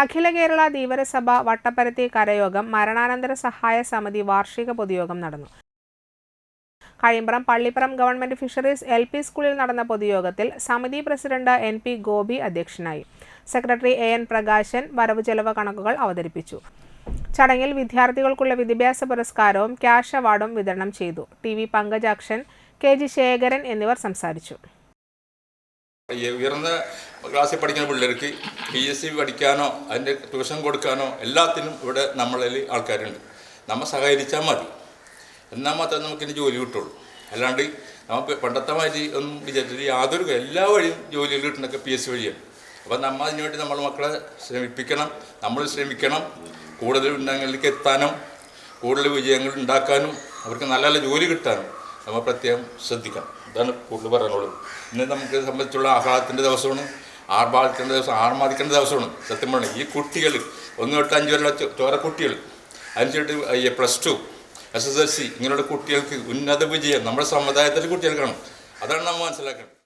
അഖില കേരള ധീവരസഭ വട്ടപ്പരത്തി കരയോഗം മരണാനന്തര സഹായ സമിതി വാർഷിക പൊതുയോഗം നടന്നു. Kazhimbram Pallippuram government fisheries L P സ്കൂളിൽ നടന്ന പൊതുയോഗത്തിൽ സമിതി പ്രസിഡന്റ് എൻ പി ഗോപി അധ്യക്ഷനായി. സെക്രട്ടറി എ എൻ പ്രകാശൻ വരവ് ചെലവ് കണക്കുകൾ അവതരിപ്പിച്ചു. ചടങ്ങിൽ വിദ്യാർത്ഥികൾക്കുള്ള വിദ്യാഭ്യാസ പുരസ്കാരവും ക്യാഷ് അവാർഡും വിതരണം ചെയ്തു. T V Pankajakshan K G Sekharan എന്നിവർ സംസാരിച്ചു. ഈ ഉയർന്ന ക്ലാസ്സിൽ പഠിക്കുന്ന പിള്ളേർക്ക് പി എസ് സി പഠിക്കാനോ അതിന്റെ ട്യൂഷൻ കൊടുക്കാനോ എല്ലാത്തിനും ഇവിടെ നമ്മളിൽ ആൾക്കാരുണ്ട്. നമ്മൾ സഹകരിച്ചാൽ മതി. എന്നാൽ മാത്രമേ നമുക്കിനി ജോലി കിട്ടുള്ളൂ. അല്ലാണ്ട് നമുക്ക് പണ്ടത്തെ മാതിരി ഒന്നും വിചാരിച്ചിട്ട് യാതൊരു എല്ലാ വഴിയും ജോലിയിൽ കിട്ടുന്നൊക്കെ പി എസ് സി വഴിയാണ്. അപ്പോൾ നമ്മൾ അതിനുവേണ്ടി നമ്മൾ മക്കളെ ശ്രമിപ്പിക്കണം. നമ്മൾ ശ്രമിക്കണം. കൂടുതൽ ഉന്നതങ്ങളിലേക്ക് എത്താനും കൂടുതൽ വിജയങ്ങൾ ഉണ്ടാക്കാനും അവർക്ക് നല്ല നല്ല ജോലി കിട്ടാനും. നമ്മൾ പ്രത്യേകം ശ്രദ്ധിക്കണം. ഇതാണ് കൂടുതൽ പറയാനുള്ളത്. ഇന്ന് നമുക്ക് സംബന്ധിച്ചുള്ള ആഹ്ലാദത്തിന്റെ ദിവസമാണ്. ആർഭാദത്തിന്റെ ദിവസം ആർമാദിക്കേണ്ട ദിവസമാണ്. സത്യം പറഞ്ഞാൽ ഈ കുട്ടികൾ ഒന്ന് തൊട്ട് അഞ്ച് വരെയുള്ള ചോര കുട്ടികൾ അതിനുശേഷം plus two S S L C ഇങ്ങനെയുള്ള കുട്ടികൾക്ക് ഉന്നത വിജയം നമ്മുടെ സമുദായത്തിലെ കുട്ടികൾക്കാണ്. അതാണ് നമ്മൾ മനസ്സിലാക്കേണ്ടത്.